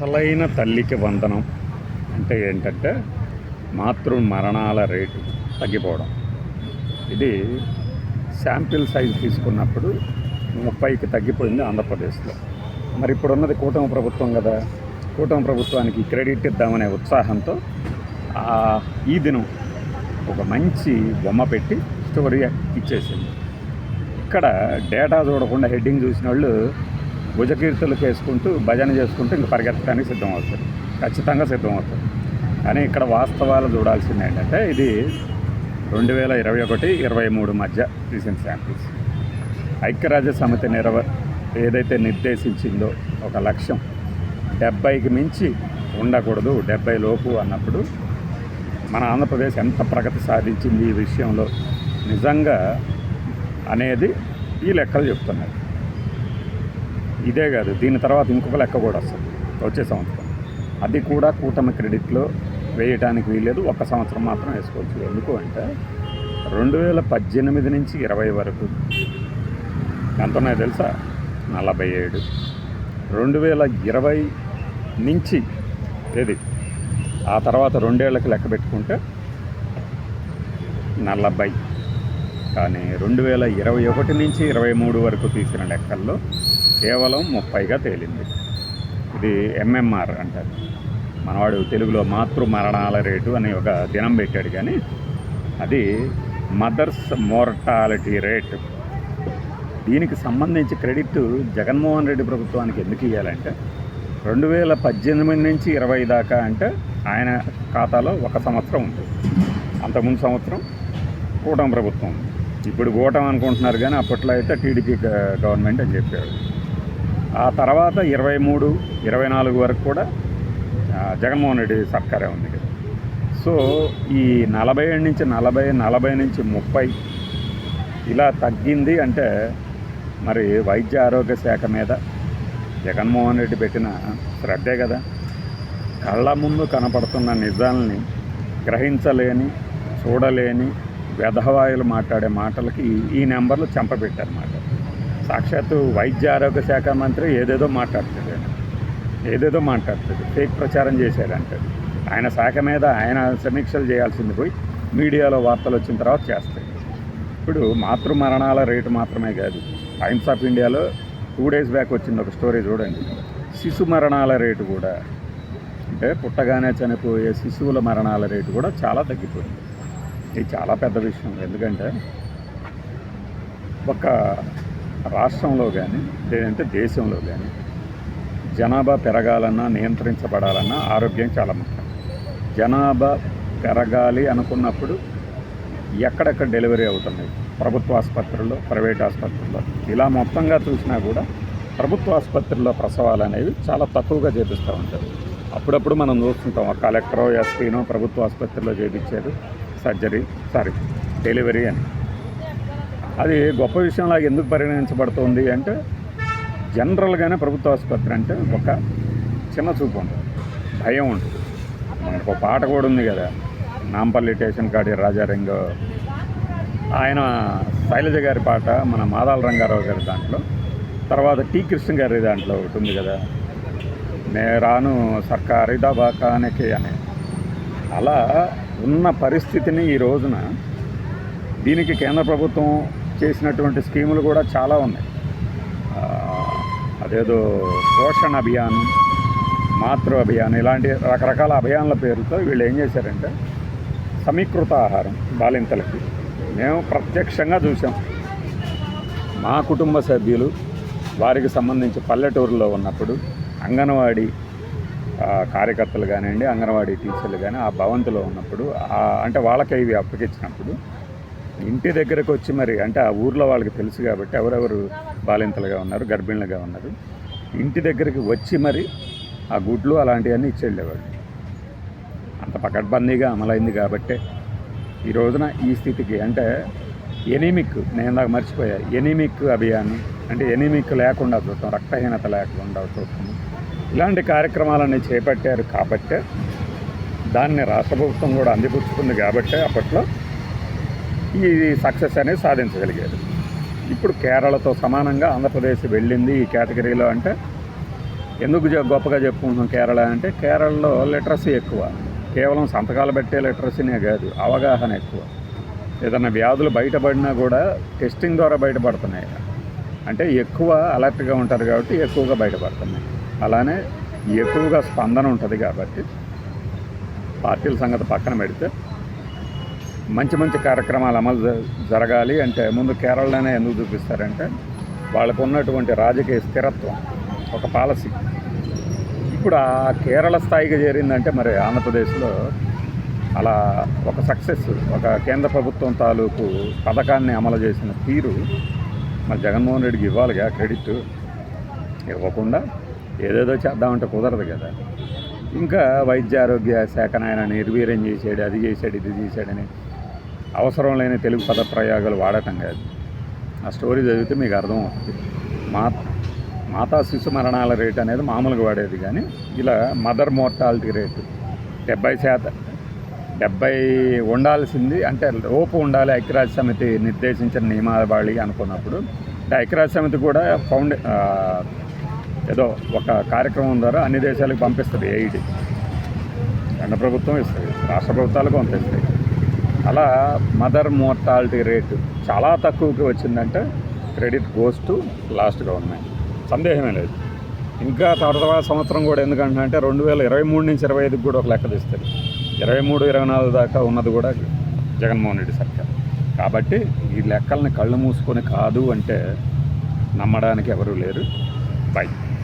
అసలైన తల్లికి వందనం అంటే ఏంటంటే మాతృ మరణాల రేటు తగ్గిపోవడం. ఇది శాంపిల్ సైజ్ తీసుకున్నప్పుడు ముప్పైకి తగ్గిపోయింది ఆంధ్రప్రదేశ్లో. మరి ఇప్పుడు ఉన్నది కూటమి ప్రభుత్వం కదా కూటమి ప్రభుత్వానికి క్రెడిట్ ఇద్దామనే ఉత్సాహంతో ఈ దినం ఒక మంచి బొమ్మ పెట్టి స్టోరీ ఇచ్చేసింది. ఇక్కడ డేటా చూడకుండా హెడ్డింగ్ చూసిన వాళ్ళు భుజకీర్తులు చేసుకుంటూ భజన చేసుకుంటూ ఇంక పరిగెత్తడానికి సిద్ధమవుతారు. ఖచ్చితంగా సిద్ధమవుతారు. కానీ ఇక్కడ వాస్తవాలు చూడాల్సింది ఏంటంటే ఇది రెండు వేల ఇరవై ఒకటి ఇరవై మూడు మధ్య రీసెంట్ శాంపిల్స్ ఐక్యరాజ్య సమితి నిర్వ ఏదైతే నిర్దేశించిందో ఒక లక్ష్యం డెబ్బైకి మించి ఉండకూడదు డెబ్బై లోపు అన్నప్పుడు మన ఆంధ్రప్రదేశ్ ఎంత ప్రగతి సాధించింది ఈ విషయంలో నిజంగా అనేది ఈ లెక్కలు చెప్తున్నారు. ఇదే కాదు దీని తర్వాత ఇంకొక లెక్క కూడా వస్తుంది వచ్చే సంవత్సరం. అది కూడా కూటమి క్రెడిట్లో వేయటానికి వీలేదు ఒక సంవత్సరం మాత్రం వేసుకోవచ్చు. ఎందుకు అంటే రెండు వేల పద్దెనిమిది నుంచి ఇరవై వరకు ఎంత ఉన్నాయో తెలుసా? నలభై ఏడు. రెండు వేల ఇరవై నుంచి ఏది? ఆ తర్వాత రెండేళ్ళకు లెక్క పెట్టుకుంటే నలభై. కానీ రెండు వేల ఇరవై ఒకటి నుంచి ఇరవై మూడు వరకు తీసిన లెక్కల్లో కేవలం ముప్పైగా తేలింది. ఇది ఎంఎంఆర్ అంటారు. మనవాడు తెలుగులో మాతృ మరణాల రేటు అని ఒక దినం పెట్టాడు కానీ అది మదర్స్ మోర్టాలిటీ రేట్. దీనికి సంబంధించి క్రెడిట్ జగన్మోహన్ రెడ్డి ప్రభుత్వానికి ఎందుకు ఇవ్వాలంటే రెండు వేల పద్దెనిమిది నుంచి ఇరవై దాకా అంటే ఆయన ఖాతాలో ఒక సంవత్సరం ఉంటుంది. అంతకుముందు సంవత్సరం కూటమి ప్రభుత్వం ఉంది. ఇప్పుడు కూటమి అనుకుంటున్నారు కానీ అప్పట్లో అయితే టీడీపీ గవర్నమెంట్ అని చెప్పారు. ఆ తర్వాత ఇరవై మూడు ఇరవై నాలుగు వరకు కూడా జగన్మోహన్ రెడ్డి సర్కారే ఉంది. కదా సో ఈ నలభై ఏడు నుంచి నలభై నలభై నుంచి ముప్పై ఇలా తగ్గింది అంటే మరి వైద్య ఆరోగ్య శాఖ మీద జగన్మోహన్ రెడ్డి పెట్టిన శ్రద్ధే కదా. కళ్ళ ముందు కనపడుతున్న నిజాలని గ్రహించలేని చూడలేని వ్యధవాయులు మాట్లాడే మాటలకి ఈ- నెంబర్లు చంపబెట్టారన్నమాట సాక్షాత్తు వైద్య ఆరోగ్య శాఖ మంత్రి ఏదేదో మాట్లాడుతుంది. ఏదేదో మాట్లాడుతుంది. ఫేక్ ప్రచారం చేశారంటే. ఆయన శాఖ మీద ఆయన సమీక్షలు చేయాల్సింది పోయి మీడియాలో వార్తలు వచ్చిన తర్వాత చేస్తాయి. ఇప్పుడు మాతృ మరణాల రేటు మాత్రమే కాదు. టైమ్స్ ఆఫ్ ఇండియాలో టూ డేస్ బ్యాక్ వచ్చింది ఒక స్టోరీ చూడండి. శిశు మరణాల రేటు కూడా అంటే పుట్టగానే చనిపోయే శిశువుల మరణాల రేటు కూడా చాలా తగ్గిపోయింది. ఇది చాలా పెద్ద విషయం. ఎందుకంటే ఒక రాష్ట్రంలో కానీ లేదంటే దేశంలో కానీ జనాభా పెరగాలన్నా నియంత్రించబడాలన్నా ఆరోగ్యం చాలా ముఖ్యం. జనాభా పెరగాలి అనుకున్నప్పుడు ఎక్కడెక్కడ డెలివరీ అవుతున్నాయి ప్రభుత్వ ఆసుపత్రుల్లో ప్రైవేట్ ఆసుపత్రుల్లో. ఇలా మొత్తంగా చూసినా కూడా ప్రభుత్వ ఆసుపత్రుల్లో ప్రసవాలు అనేవి చాలా తక్కువగా చేపిస్తూ ఉంటారు. అప్పుడప్పుడు మనం చూస్తుంటాం ఒక కలెక్టరో ఎస్పీనో ప్రభుత్వ ఆసుపత్రిలో చేపించారు సర్జరీ సారీ డెలివరీ అని. అది గొప్ప విషయంలాగా ఎందుకు పరిగణించబడుతుంది అంటే జనరల్గానే ప్రభుత్వ ఆసుపత్రి అంటే ఒక చిన్న చూపు ఉంటుంది భయం ఉంటుంది మనకు ఒక పాట కూడా ఉంది కదా నాంపల్లి స్టేషన్ కాడి రాజారంగ. ఆయన శైలజ గారి పాట మన మాదాల రంగారావు గారి దాంట్లో. తర్వాత టీ కృష్ణ గారి దాంట్లో ఒకటి ఉంది కదా నే రాను సర్కారీ దవాఖానకి అని. అలా ఉన్న పరిస్థితిని ఈ రోజున దీనికి కేంద్ర ప్రభుత్వం చేసినటువంటి స్కీములు కూడా చాలా ఉన్నాయి. అదేదో పోషణ అభియాన్ మాతృ అభియాన్ ఇలాంటి రకరకాల అభియాన్ల పేరుతో వీళ్ళు ఏం చేశారంటే సమీకృత ఆహారం బాలింతలకి మేము ప్రత్యక్షంగా చూసాం మా కుటుంబ సభ్యులు వారికి సంబంధించి పల్లెటూరులో ఉన్నప్పుడు అంగన్వాడీ కార్యకర్తలు కానివ్వండి అంగన్వాడీ టీచర్లు కానీ ఆ భవంతిలో ఉన్నప్పుడు అంటే వాళ్ళకి ఇవి అప్పగించినప్పుడు ఇంటి దగ్గరకు వచ్చి మరి అంటే ఆ ఊర్లో వాళ్ళకి తెలుసు కాబట్టి ఎవరెవరు బాలింతలుగా ఉన్నారు గర్భిణులుగా ఉన్నారు ఇంటి దగ్గరికి వచ్చి మరి ఆ గుడ్లు అలాంటివన్నీ ఇచ్చేళ్ళేవాళ్ళు. అంత పకడ్బందీగా అమలైంది కాబట్టే ఈ రోజున ఈ స్థితికి అంటే ఎనీమిక్ నేను నాకు మర్చిపోయా ఎనీమిక్ అభియాన్ అంటే ఎనీమిక్ లేకుండా చూడటం రక్తహీనత లేకుండా చూడటం ఇలాంటి కార్యక్రమాలన్నీ చేపట్టారు కాబట్టే దాన్ని రాష్ట్ర ప్రభుత్వం కూడా అందిపుచ్చుకుంది కాబట్టే అప్పట్లో ఈ సక్సెస్ అనేది సాధించగలిగారు. ఇప్పుడు కేరళతో సమానంగా ఆంధ్రప్రదేశ్ వెళ్ళింది ఈ కేటగిరీలో అంటే ఎందుకు గొప్పగా చెప్పుకుంటున్నాం కేరళ అంటే కేరళలో లిటరసీ ఎక్కువ. కేవలం సంతకాలు పెట్టే లిటరసీనే కాదు అవగాహన ఎక్కువ. ఏదైనా వ్యాధులు బయటపడినా కూడా టెస్టింగ్ ద్వారా బయటపడుతున్నాయి. అంటే ఎక్కువ అలర్ట్గా ఉంటారు కాబట్టి ఎక్కువగా బయటపడుతున్నాయి. అలానే ఎక్కువగా స్పందన ఉంటుంది కాబట్టి పార్టీల సంగతి పక్కన పెడితే మంచి మంచి కార్యక్రమాలు అమలు జరగాలి అంటే ముందు కేరళలోనే ఎందుకు చూపిస్తారంటే వాళ్ళకు ఉన్నటువంటి రాజకీయ స్థిరత్వం ఒక పాలసీ. ఇప్పుడు ఆ కేరళ స్థాయికి చేరిందంటే మరి ఆంధ్రప్రదేశ్లో అలా ఒక సక్సెస్ ఒక కేంద్ర ప్రభుత్వం తాలూకు పథకాన్ని అమలు చేసిన తీరు మరి జగన్మోహన్ రెడ్డికి ఇవ్వాలిగా క్రెడిట్ ఇవ్వకుండా ఏదేదో చేద్దామంటే కుదరదు కదా. ఇంకా వైద్య ఆరోగ్య శాఖ ఆయన నిర్వీర్యం చేసాడు అది చేశాడు ఇది చేశాడని అవసరం లేని తెలుగు పద ప్రయోగాలు వాడటం కాదు. ఆ స్టోరీ చదివితే మీకు అర్థం అవుతుంది మా మాతా శిశు మరణాల రేట్ అనేది మామూలుగా వాడేది కానీ ఇలా మదర్ మోర్టాలిటీ రేటు డెబ్బై శాతం డెబ్బై ఉండాల్సింది అంటే లోపు ఉండాలి ఐక్యరాజ్య సమితి నిర్దేశించిన నియమావళి అనుకున్నప్పుడు ఐక్యరాజ్య సమితి కూడా ఫౌండే ఏదో ఒక కార్యక్రమం ద్వారా అన్ని దేశాలకు పంపిస్తుంది ఏఐడి కేంద్ర ప్రభుత్వం ఇస్తుంది రాష్ట్ర ప్రభుత్వాలకు పంపిస్తాయి అలా మదర్ మోర్టాలిటీ రేటు చాలా తక్కువకి వచ్చిందంటే credit goes to last government. సందేహమే లేదు. ఇంకా తర్వాత సంవత్సరం కూడా ఎందుకంటే అంటే రెండు వేల ఇరవై మూడు నుంచి ఇరవై ఐదుకి కూడా ఒక లెక్క తీస్తారు ఇరవై మూడు ఇరవై నాలుగు దాకా ఉన్నది కూడా జగన్మోహన్ రెడ్డి సర్కార్. కాబట్టి ఈ లెక్కల్ని కళ్ళు మూసుకొని కాదు అంటే నమ్మడానికి ఎవరూ లేరు. బై